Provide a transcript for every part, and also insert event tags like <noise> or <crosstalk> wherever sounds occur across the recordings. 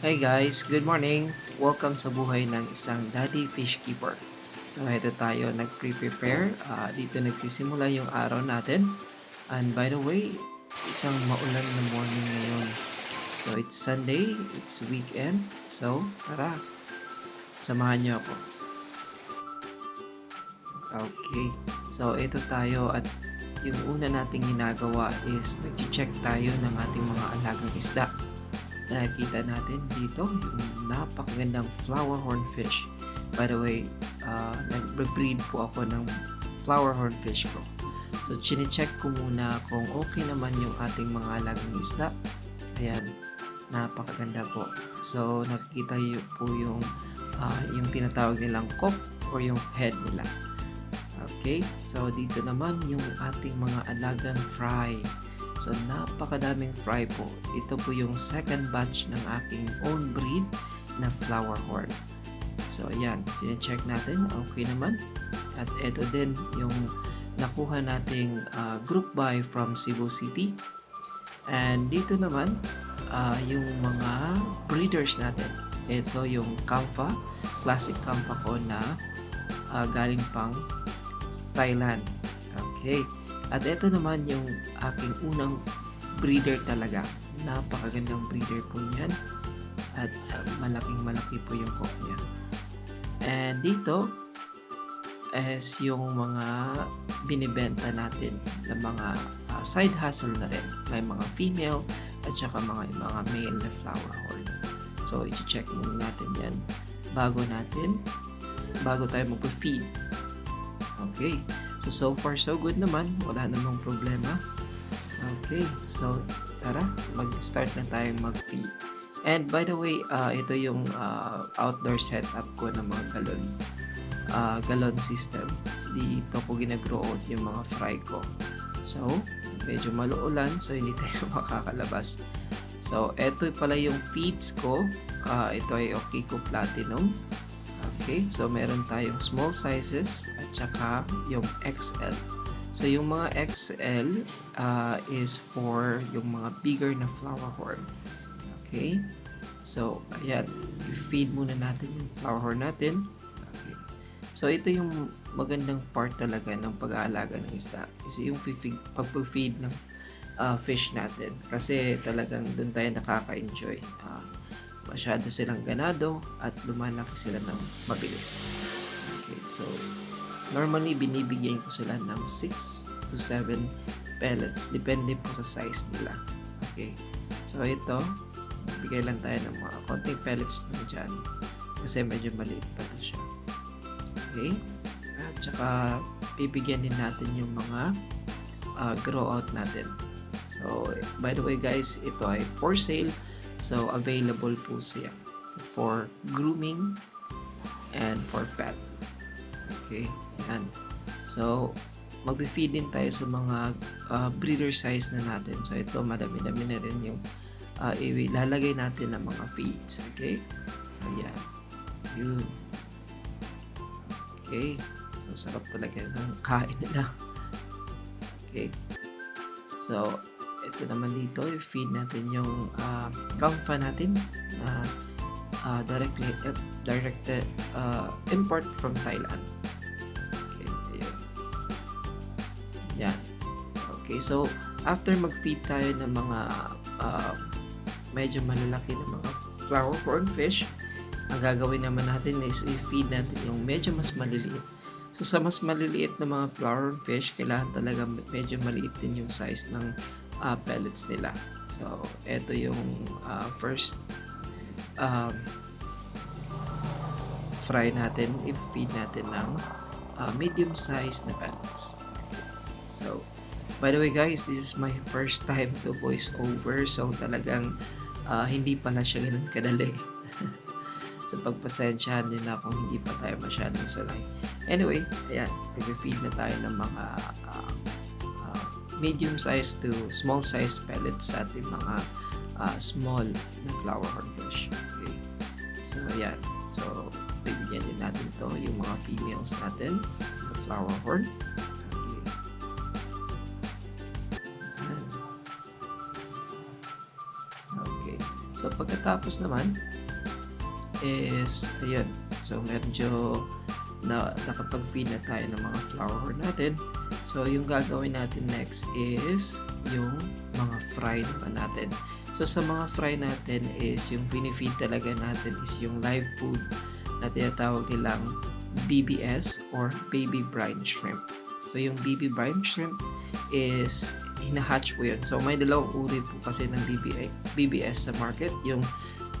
Hey guys, good morning! Welcome sa buhay ng isang daddy fish keeper. So ito tayo nag-prepare. Uh, dito nagsisimula yung araw natin. And by the way, isang maulan na morning ngayon. So it's Sunday, it's weekend. So tara, samahan niyo ako. Okay, so ito tayo at yung una nating ginagawa is nag-check tayo ng ating mga alagang isda nakikita natin dito yung napakagandang flower hornfish. By the way, uh, nag-breed po ako ng flower hornfish ko. So, chinecheck ko muna kung okay naman yung ating mga alagang isda. Ayan, napakaganda po. So, nakikita yun po yung, uh, yung tinatawag nilang cock or yung head nila. Okay, so dito naman yung ating mga alagang fry. So, napakadaming fry po. Ito po yung second batch ng aking own breed na flower horn. So, ayan. Sinecheck natin. Okay naman. At ito din yung nakuha nating uh, group buy from Cebu City. And dito naman, uh, yung mga breeders natin. Ito yung Kampa, classic Kampa ko na uh, galing pang Thailand. Okay. At ito naman yung aking unang breeder talaga. Napakagandang breeder po niyan. At uh, malaking malaki po yung cock niya. And dito is yung mga binibenta natin na mga uh, side hustle na rin. May mga female at saka mga, mga male na flower horn. So, i-check muna natin yan bago natin, bago tayo mag-feed. Okay. So, so far so good naman. Wala namang problema. Okay. So, tara, mag-start na tayong mag-feed. And by the way, uh, ito yung uh, outdoor setup ko ng mga galon. Uh, galon system. Dito ko ginagrow out yung mga fry ko. So, medyo maluulan so hindi <laughs> tayo makakalabas. So, ito pala yung feeds ko. Uh, ito ay Okiko Platinum. Okay, so meron tayong small sizes at saka yung XL. So yung mga XL uh, is for yung mga bigger na flower horn. Okay, so ayan, i-feed muna natin yung flower horn natin. Okay. So ito yung magandang part talaga ng pag-aalaga ng isda. Kasi yung pag-feed ng uh, fish natin. Kasi talagang doon tayo nakaka-enjoy. Uh, masyado silang ganado at lumalaki sila ng mabilis. Okay, so normally binibigyan ko sila ng 6 to 7 pellets depende po sa size nila. Okay. So ito, bigay lang tayo ng mga konting pellets na dyan kasi medyo maliit pa to siya. Okay. At saka bibigyan din natin yung mga uh, grow out natin. So, by the way guys, ito ay for sale So, available po siya for grooming and for pet. Okay, yan. So, mag-feed din tayo sa mga uh, breeder size na natin. So, ito, madami-dami na rin yung uh, ilalagay natin ng mga feeds. Okay? So, yan. Yun. Okay. So, sarap talaga ng kain nila. Okay. So, ito naman dito, i-feed natin yung uh, kamfa natin na uh, uh, directly uh, directed uh, import from Thailand. Yan. Okay, so after mag-feed tayo ng mga uh, medyo malalaki na mga flower corn fish, ang gagawin naman natin is i-feed natin yung medyo mas maliliit. So sa mas maliliit na mga flower fish, kailangan talaga medyo maliit din yung size ng uh, pellets nila. So, ito yung uh, first um, fry natin. I-feed natin ng uh, medium size na pellets. So, by the way guys, this is my first time to voice over. So, talagang uh, hindi pala siya ganun kadali. <laughs> so, pagpasensyahan din na kung hindi pa tayo masyadong sanay. Anyway, ayan, nag-feed na tayo ng mga uh, medium size to small size pellets sa ating mga uh, small na flower hornfish. Okay. So, ayan. So, bibigyan din natin to yung mga females natin na flower horn. Pagkatapos naman is, ayun. So, medyo na nakapag-feed na tayo ng mga flower horn natin. So, yung gagawin natin next is yung mga fry naman natin. So, sa mga fry natin is yung pinifeed talaga natin is yung live food na tinatawag nilang BBS or baby brine shrimp. So, yung baby brine shrimp is hinahatch po yun. So, may dalawang uri po kasi ng BBA, BBS sa market. Yung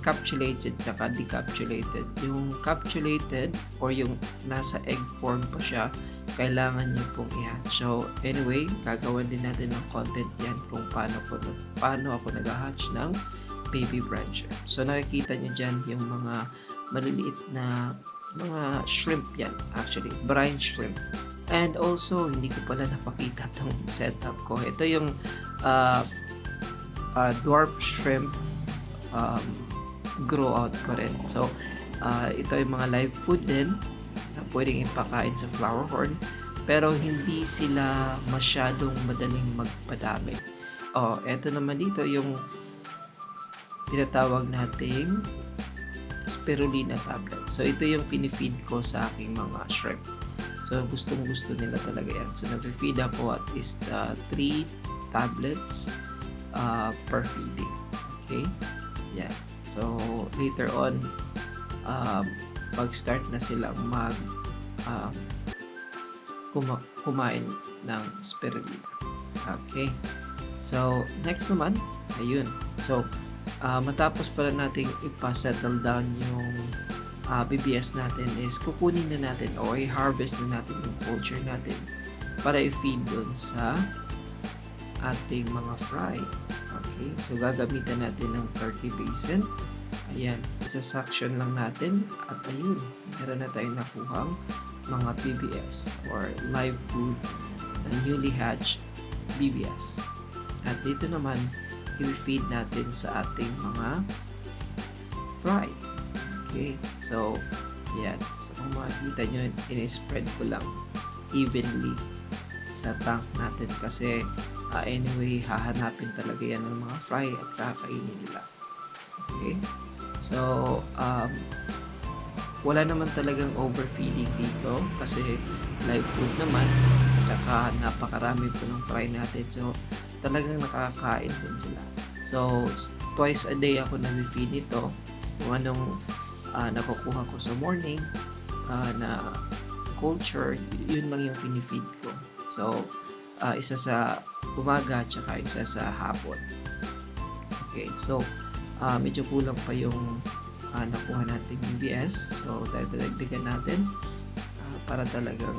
capsulated tsaka decapsulated. Yung capsulated or yung nasa egg form pa siya, kailangan nyo pong i-hatch. So, anyway, gagawan din natin ng content yan kung paano, ko, paano ako nag-hatch ng baby branch. So, nakikita nyo dyan yung mga maliliit na mga shrimp yan actually, brine shrimp. And also, hindi ko pala napakita tong setup ko. Ito yung uh, uh, dwarf shrimp um, grow out ko rin. So, uh, ito yung mga live food din na pwedeng ipakain sa flower horn pero hindi sila masyadong madaling magpadami. Oh, eto naman dito yung tinatawag nating spirulina tablet. So, ito yung pinifeed ko sa aking mga shrimp. So, gustong gusto nila talaga yan. So, nag-feed ako at least 3 uh, tablets uh, per feeding. Okay? Yan. So, later on, um, pag-start na silang mag um, kuma- kumain ng spirulina. Okay. So, next naman, ayun. So, uh, matapos pala nating ipa-settle down yung uh, BBS natin is kukunin na natin o i-harvest na natin yung culture natin para i-feed dun sa ating mga fry. Okay, so gagamitan natin ng turkey basin. Ayan, isa-suction lang natin at ayun, meron na tayong nakuhang mga BBS or live food na newly hatched BBS. At dito naman, i-feed natin sa ating mga fry. Okay, so, yan. So, kung makikita nyo, in-spread ko lang evenly sa tank natin kasi uh, anyway, hahanapin talaga yan ng mga fry at kakainin nila. Okay? So, um, wala naman talagang overfeeding dito kasi live food naman tsaka napakarami po ng fry natin so talagang nakakain din sila so twice a day ako nag-feed nito kung anong uh, nakukuha ko sa morning uh, na culture yun lang yung pinifeed ko so uh, isa sa umaga tsaka isa sa hapon. Okay, so uh, medyo kulang pa yung uh, nakuha nating BBS. So dadagdagan natin uh, para talagang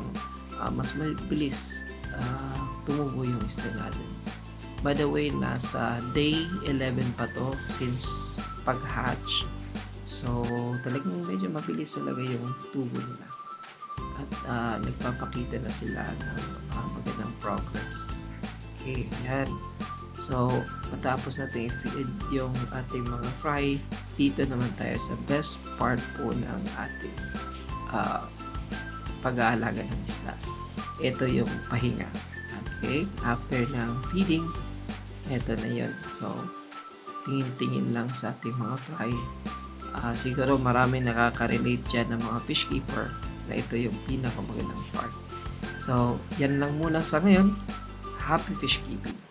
uh, mas mabilis uh, tumubo yung isda natin. By the way, nasa day 11 pa to since pag-hatch. So, talagang medyo mabilis talaga yung tubo nila. At uh, nagpapakita na sila ng uh, magandang progress. Okay, yan. So, matapos natin i-feed yung ating mga fry, dito naman tayo sa best part po ng ating uh, pag-aalaga ng isda. Ito yung pahinga. Okay? After ng feeding, ito na yun. So, tingin-tingin lang sa ating mga fry. Uh, siguro marami nakaka-relate dyan ng mga fish keeper na ito yung pinakamagandang part. So, yan lang muna sa ngayon. Happy fish keeping!